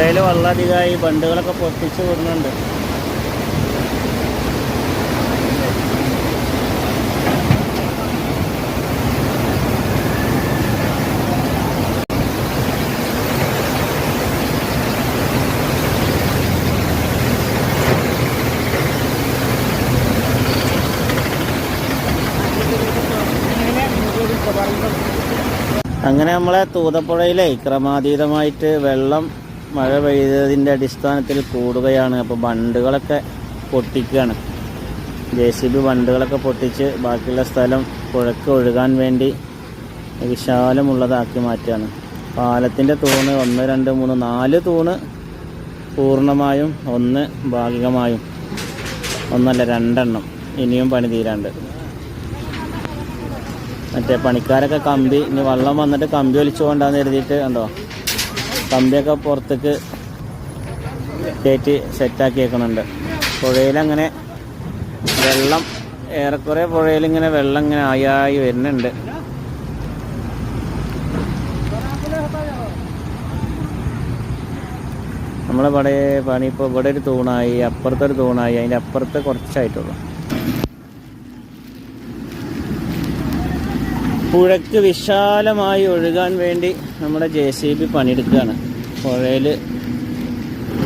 പുഴയിൽ വെള്ളം അധികമായി ബണ്ടുകളൊക്കെ പൊട്ടിച്ച് വിടുന്നുണ്ട്. അങ്ങനെ നമ്മളെ തൂതപ്പുഴയിലെ ക്രമാതീതമായിട്ട് വെള്ളം മഴ പെയ്തതിന്റെ അടിസ്ഥാനത്തിൽ കൂടുകയാണ്. അപ്പോൾ ബണ്ടുകളൊക്കെ പൊട്ടിക്കുകയാണ്. ജെ സി ബി ബണ്ടുകളൊക്കെ പൊട്ടിച്ച് ബാക്കിയുള്ള സ്ഥലം പുഴക്ക് ഒഴുകാൻ വേണ്ടി വിശാലമുള്ളതാക്കി മാറ്റുകയാണ്. പാലത്തിന്റെ തൂണ് ഒന്ന് രണ്ട് മൂന്ന് നാല് തൂണ് പൂർണമായും ഒന്ന് ഭാഗികമായും ഒന്നല്ല രണ്ടെണ്ണം. ഇനിയും പണി തീരാണ്ട്. മറ്റേ പണിക്കാരൊക്കെ കമ്പി ഇനി വെള്ളം വന്നിട്ട് കമ്പി ഒലിച്ചു കൊണ്ടാന്ന് കരുതിയിട്ട് കണ്ടോ? കമ്പിയൊക്കെ പുറത്തേക്ക് കയറ്റി സെറ്റാക്കി വെക്കുന്നുണ്ട് പുഴയിലങ്ങനെ വെള്ളം ഏറെക്കുറെ പുഴയിലിങ്ങനെ വെള്ളം ഇങ്ങനെ ആയായി വരുന്നുണ്ട്. നമ്മളെ നമ്മളിവിടെ പണി ഇപ്പോൾ ഇവിടെ ഒരു തൂണായി അപ്പുറത്തൊരു തൂണായി അതിന്റെ അപ്പുറത്ത് കുറച്ചായിട്ടുള്ളൂ. പുഴയ്ക്ക് വിശാലമായി ഒഴുകാൻ വേണ്ടി നമ്മുടെ ജെ സി ബി പണിയെടുക്കുകയാണ്. പുഴയിൽ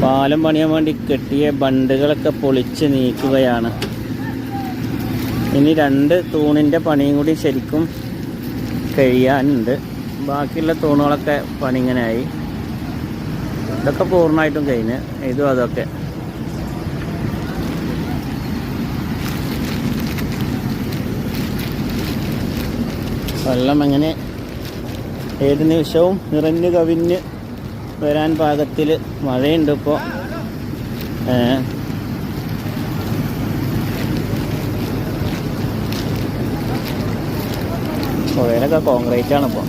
പാലം പണിയാൻ വേണ്ടി കെട്ടിയ ബണ്ടുകളൊക്കെ പൊളിച്ച് നീക്കുകയാണ്. ഇനി രണ്ട് തൂണിന്റെ പണിയും കൂടി ശരിക്കും കഴിയാനുണ്ട്. ബാക്കിയുള്ള തൂണുകളൊക്കെ പണി ആയി ഇതൊക്കെ പൂർണമായിട്ടും കഴിഞ്ഞ് ഇതും അതൊക്കെ. വെള്ളം അങ്ങനെ ഏത് നിമിഷവും നിറഞ്ഞു കവിഞ്ഞ് വരാൻ പാകത്തിൽ മഴയുണ്ട് ഇപ്പോൾ പുഴയിലൊക്കെ കോൺക്രീറ്റ് ആണ് ഇപ്പോൾ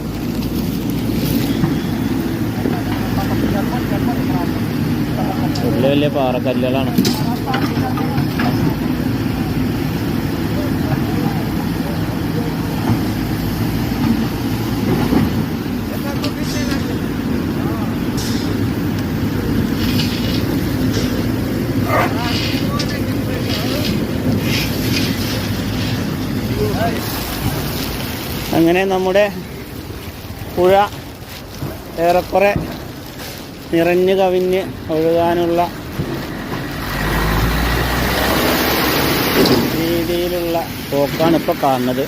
വലിയ വലിയ പാറക്കല്ലുകളാണ്. അങ്ങനെ നമ്മുടെ പുഴ ഏറെക്കുറെ നിറഞ്ഞു കവിഞ്ഞ് ഒഴുകാനുള്ള രീതിയിലുള്ള പോക്കാണ് ഇപ്പോൾ കാണുന്നത്.